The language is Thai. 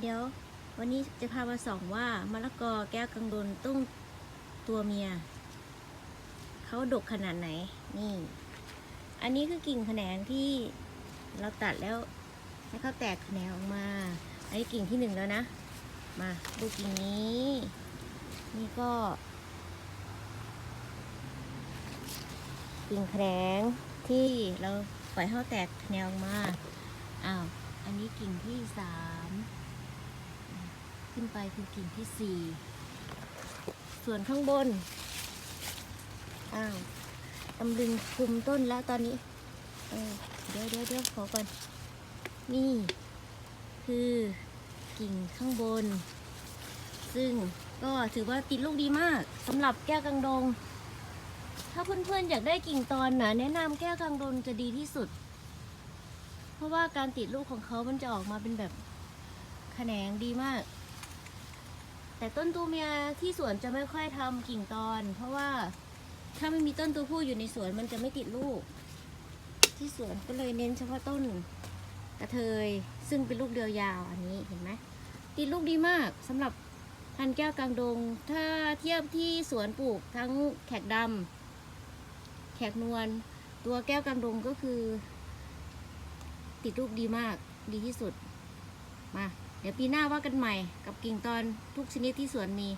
เดี๋ยววันนี้จะพามาส่องว่ามะละกอแก้วกังดนตุ้งตัวเมียเขาดกขนาดไหน นี่ อันนี้คือกิ่งแขนงที่เราตัดแล้วให้เขาแตกแขนงออกมาอันนี้กิ่งที่หนึ่งแล้วนะ มาดูกิ่งนี้ นี่ก็ กิ่งแขนงที่เราปล่อยให้เขาแตกแขนงออกมาอ้าวอันนี้กิ่งที่สาม ขึ้นไปคือกิ่งที่สี่ส่วนข้างบน อ้าวตำลึงคุมต้นแล้วตอนนี้ เออเดี๋ยวเดี๋ยวเดี๋ยวขอก่อน นี่ คือกิ่งข้างบน ซึ่งก็ถือว่าติดลูกดีมากสำหรับแก้วกังดง ถ้าเพื่อนๆอยากได้กิ่งตอนนะแนะนำแก้วกังดงจะดีที่สุด เพราะว่าการติดลูกของเขามันจะออกมาเป็นแบบแขนงดีมาก แต่ต้นตัวเมียที่สวนจะไม่ค่อยทำกิ่งตอน เพราะว่าถ้าไม่มีต้นตัวผู้อยู่ในสวนมันจะไม่ติดลูก ที่สวนก็เลยเน้นเฉพาะต้นกระเทย ซึ่งเป็นลูกเดียวยาวอันนี้เห็นไหมติดลูกดีมากสำหรับพันแก้วกลางดง ถ้าเทียบที่สวนปลูกทั้งแขกดำแขกนวลตัวแก้วกลางดงก็คือ ติดลูกดีมากดีที่สุดมา เดี๋ยวปีหน้าว่ากันใหม่กับกิ่งตอนทุกชนิดที่สวนมี